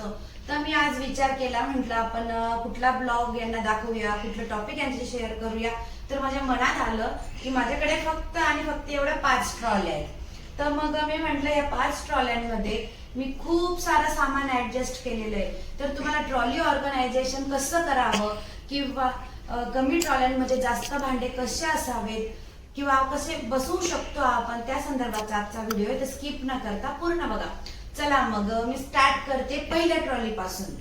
असतं तर मी आज विचार केला म्हटलं आपण कुठला ब्लॉग यांना दाखवूया कुठलं टॉपिक यांचे शेअर करूया. तर माझ्या मनात आलं की माझ्याकडे फक्त आणि फक्त एवढ्या पाच ट्रॉल्या आहेत. तर मग मी म्हटलं या पाच ट्रॉल्यांमध्ये मी खूप सारं सामान ऍडजस्ट केलेलं आहे. तर तुम्हाला ट्रॉली ऑर्गनायझेशन कसं करावं किंवा कमी ट्रॉल्यांमध्ये जास्त भांडे कसे असावेत किंवा कसे बसवू शकतो आपण त्या संदर्भाचा आजचा व्हिडिओ आहे. तर स्किप न करता पूर्ण बघा. चला मग मी स्टार्ट करते पहिल्या ट्रॉली पासून.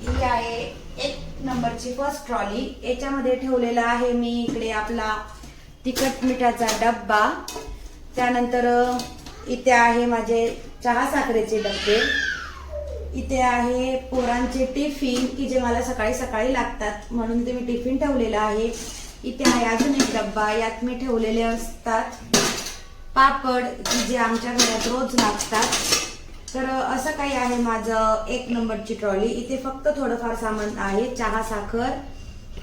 ही आहे एक नंबरची फर्स्ट ट्रॉली याच्यामध्ये ठेवलेला आहे मी इकडे आपला तिखट मिठाचा डब्बा. त्यानंतर इथे आहे माझे चहा साखरेचे डब्बे. इथे आहे पोरांचे टिफिन की जे मला सकाळी सकाळी लागतात म्हणून ते मी टिफिन ठेवलेलं आहे. इथे आहे अजून एक डब्बा यात मी ठेवलेले असतात पापड की जे आमच्या घरात रोज लागतात तर असं काही आहे माझं एक नंबरची ट्रॉली. इथे फक्त थोडंफार सामान आहे. चहा साखर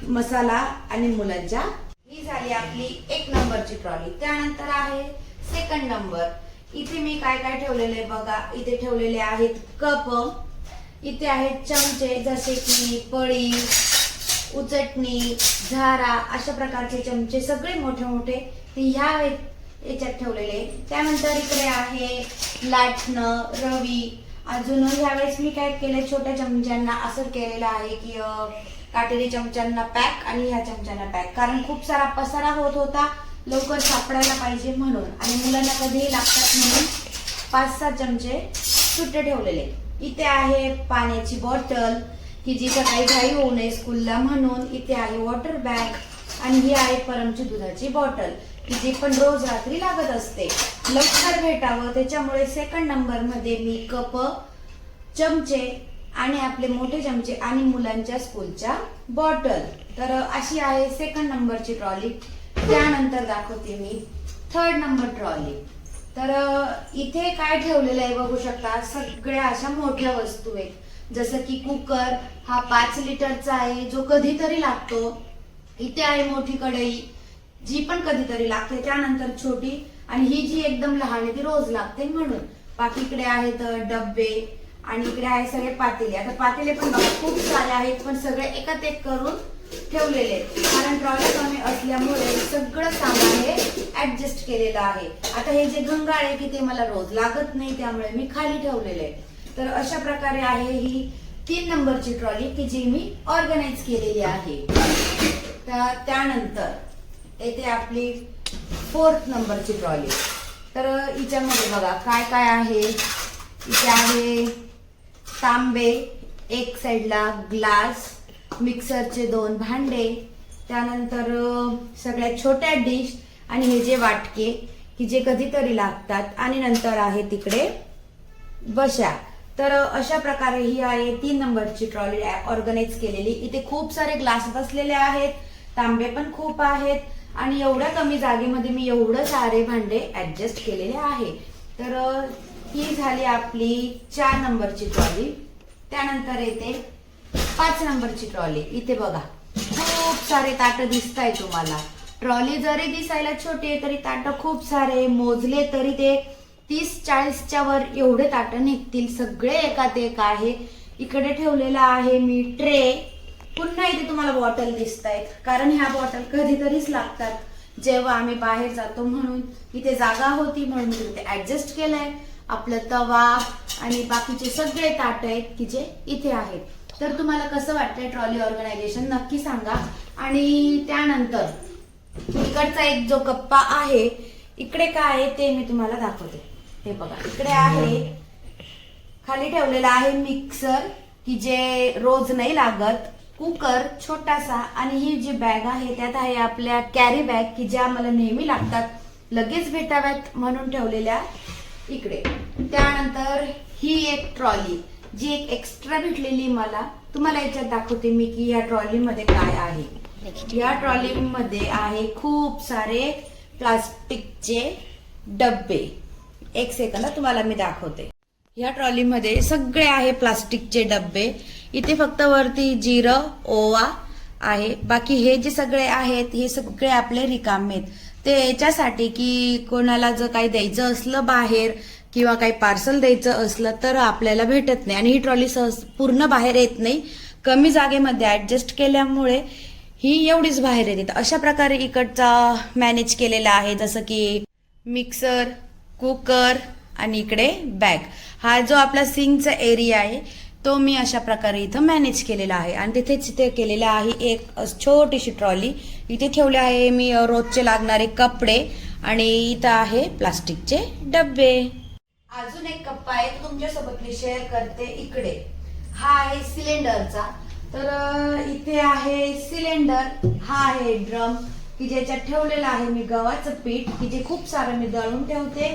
मसाला आणि मुलांच्या. ही झाली आपली एक नंबरची ट्रॉली. त्यानंतर आहे सेकंड नंबर इथे मी काय काय ठेवलेले बघा. इथे ठेवलेले आहेत कप. इथे आहेत चमचे जसे की पळी उचटणी झारा अशा प्रकारचे चमचे. सगळे मोठे मोठे ते ह्या याच्यात ठेवलेले त्यानंतर इकडे आहे लाटणं रवी. अजून ह्यावेळेस मी काय केलंय छोट्या चमच्यांना असं केलेलं आहे की काटेरी चमच्यांना पॅक आणि ह्या चमच्यांना पॅक. कारण खूप सारा पसारा होत होता लवकर सापडायला पाहिजे म्हणून. आणि मुलांना कधीही लागतात म्हणून पाच सहा चमचे सुट्टे ठेवलेले इथे आहे पाण्याची बॉटल की जी सकाळी घाई होऊ नये स्कूलला म्हणून. इथे आहे वॉटर बॅग आणि ही आहे परमची दुधाची बॉटल. की जी पण रोज रात्री लागत असते लवकर भेटावं. त्याच्यामुळे सेकंड नंबरमध्ये मी कप चमचे आणि आपले मोठे चमचे आणि मुलांच्या स्कूलच्या बॉटल. तर अशी आहे सेकंड नंबरची ट्रॉली त्यानंतर दाखवते मी थर्ड नंबर ट्रॉली तर इथे काय ठेवलेलं आहे बघू शकता सगळ्या अशा मोठ्या वस्तू आहेत. जसं की कुकर हा पाच लिटरचा आहे जो कधीतरी लागतो. इथे आहे मोठी कढई. जी पण कधीतरी लागते त्यानंतर छोटी आणि ही जी एकदम लहान आहे ती रोज लागते म्हणून. बाकी इकडे आहेत डब्बे आणि इकडे आहे सगळे पातेले. आता पातेले पण खूप सारे आहेत पण सगळे एकात एक करून ठेवलेले आहेत. कारण ट्रॉली कमी असल्यामुळे सगळं सामान हे ऍडजस्ट केलेलं आहे. आता हे जे घंगाळ आहे की ते मला रोज लागत नाही त्यामुळे मी खाली ठेवलेले आहे तर अशा प्रकारे आहे ही तीन नंबरची ट्रॉली की जी मी ऑर्गनाईज केलेली आहे. तर त्यानंतर येते आपली फोर्थ नंबरची ट्रॉली तर हिच्यामध्ये बघा काय काय आहे? इथे आहे तांबे एक साईडला ग्लास मिक्सरचे दोन भांडे त्यानंतर सगळ्यात छोट्या डिश आणि हे जे वाटके की जे कधीतरी लागतात. आणि नंतर आहे तिकडे बशा. तर अशा प्रकारे ही आहे तीन नंबरची ट्रॉली ऑर्गनाईज केलेली. इथे खूप सारे ग्लास बसलेले आहेत. तांबे पण खूप आहेत. आणि एवढ्या कमी जागेमध्ये मी एवढं सारे भांडे ऍडजस्ट केलेले आहे. तर ही झाली आपली चार नंबरची ट्रॉली त्यानंतर येते पाच नंबरची ट्रॉली इथे बघा खूप सारे ताट दिसत आहे तुम्हाला. ट्रॉली जरी दिसायला छोटी आहे तरी ताट खूप सारे. मोजले तरी ते तीस चाळीसच्या वर एवढे ताट निघतील. सगळे एकात एक आहे. इकडे ठेवलेला आहे मी ट्रे. पुन्हा इथे तुम्हाला बॉटल दिसत आहेत कारण ह्या बॉटल कधीतरीच लागतात. जेव्हा आम्ही बाहेर जातो म्हणून इथे जागा होती म्हणून मी इथे ऍडजस्ट केलंय. आपलं तवा आणि बाकीचे सगळे ताट आहेत की जे इथे आहेत. तर तुम्हाला कसं वाटतंय ट्रॉली ऑर्गनायझेशन नक्की सांगा. आणि त्यानंतर इकडचा एक जो कप्पा आहे इकडे काय आहे ते मी तुम्हाला दाखवते. हे बघा इकडे आहे. खाली ठेवलेला आहे मिक्सर की जे रोज नाही लागत. कुकर छोटासा आणि ही जी बॅग आहे त्यात आहे आपल्या कॅरी बॅग की ज्या मला नेहमी लागतात लगेच भेटाव्यात म्हणून ठेवलेल्या इकडे. त्यानंतर ही एक ट्रॉली जी एक एक्स्ट्रा भेटलेली मला. तुम्हाला याच्यात दाखवते मी की या ट्रॉलीमध्ये काय आहे. या ट्रॉलीमध्ये आहे खूप सारे प्लास्टिकचे डब्बे. एक सेकंद तुम्हाला मी दाखवते. ह्या ट्रॉलीमध्ये सगळे आहे प्लास्टिकचे डब्बे. इथे फक्त वरती जिरं ओवा आहे. बाकी हे जे सगळे आहेत हे सगळे आपले रिकामे आहेत. ते याच्यासाठी की कोणाला जर काही द्यायचं असलं बाहेर किंवा काही पार्सल द्यायचं असलं तर आपल्याला भेटत नाही. आणि ही ट्रॉली सहज पूर्ण बाहेर येत नाही. कमी जागेमध्ये ऍडजस्ट केल्यामुळे ही एवढीच बाहेर येते. अशा प्रकारे इकडचा मॅनेज केलेला आहे. जसं की मिक्सर कुकर आणि इकडे बॅक हा जो आपला सिंकचा एरिया आहे तो मी अशा प्रकारे इथं मॅनेज केलेला आहे. आणि तिथेच इथे केलेला आहे एक छोटीशी ट्रॉली इथे ठेवले आहे मी रोजचे लागणारे कपडे आणि इथं आहे प्लास्टिकचे डब्बे. अजून एक कप्पा आहे तो तुमच्यासोबत मी शेअर करते इकडे. हा आहे सिलेंडरचा तर इथे आहे सिलेंडर हा आहे ड्रम की ज्याच्यात ठेवलेला आहे मी गव्हाचं पीठ की जे खूप सारं मी दळून ठेवते.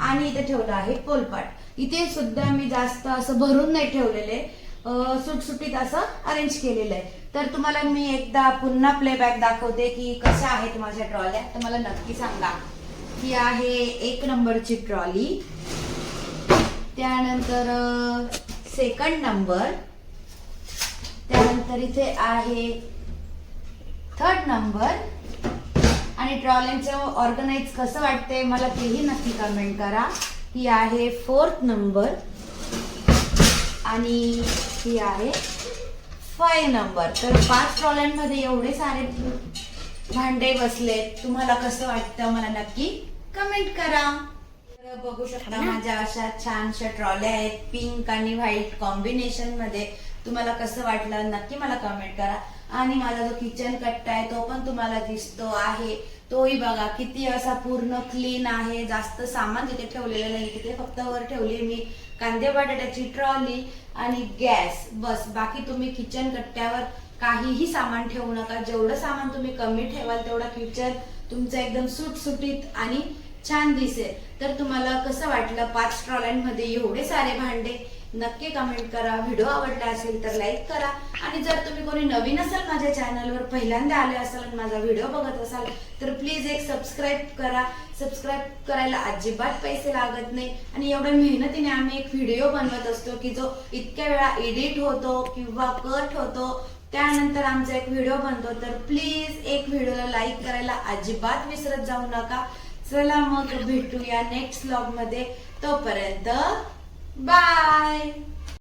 आणि इथे ठेवलं आहे पोलपाट इथे सुद्धा मी जास्त असं भरून नाही ठेवलेले. सुटसुटीत असं अरेंज केलेलं आहे. तर तुम्हाला मी एकदा पुन्हा प्लेबॅक दाखवते की कशा आहेत माझ्या ट्रॉल्या तर मला नक्की सांगा. ही आहे एक नंबरची ट्रॉली त्यानंतर सेकंड नंबर त्यानंतर इथे आहे थर्ड नंबर आणि ट्रॉल्यांचं ऑर्गनाईज कसं वाटतंय मला तेही नक्की कमेंट करा. ही आहे फोर्थ नंबर आणि ही आहे फाय नंबर तर पाच ट्रॉल्यांमध्ये एवढे सारे भांडे बसले. तुम्हाला कसं वाटतं मला नक्की कमेंट करा. तर बघू शकता माझ्या अशा छानशा ट्रॉल्या आहेत. पिंक आणि व्हाईट कॉम्बिनेशनमध्ये तुम्हाला कसं वाटलं नक्की मला कमेंट करा. आणि माझा जो किचन कट्टा आहे तो पण तुम्हाला दिसतो आहे. तोही बघा किती असा पूर्ण क्लीन आहे. जास्त सामान तिथे ठेवलेलं नाही तिथे फक्त वर ठेवली मी कांदे बटाट्याची ट्रॉली आणि गॅस बस बाकी तुम्ही किचन कट्ट्यावर काहीही सामान ठेवू नका. जेवढं सामान तुम्ही कमी ठेवाल तेवढं किचन तुमचं एकदम सुटसुटीत आणि छान दिसेल. तर तुम्हाला कसं वाटलं पाच ट्रॉल्यांमध्ये एवढे सारे भांडे? नक्की कमेंट करा. व्हिडिओ आवडला असेल तर लाईक करा. आणि जर तुम्ही कोणी नवीन असाल माझ्या चॅनलवर पहिल्यांदा आले असाल आणि माझा व्हिडिओ बघत असाल तर प्लीज एक सबस्क्राईब करा. सबस्क्राईब करायला अजिबात पैसे लागत नाही. आणि एवढ्या मेहनतीने आम्ही एक व्हिडिओ बनवत असतो की जो इतक्या वेळा एडिट होतो किंवा कट होतो त्यानंतर आमचा एक व्हिडिओ बनतो. तर प्लीज एक व्हिडिओला लाईक करायला अजिबात विसरत जाऊ नका. चला मग भेटूया नेक्स्ट ब्लॉगमध्ये. तोपर्यंत Bye.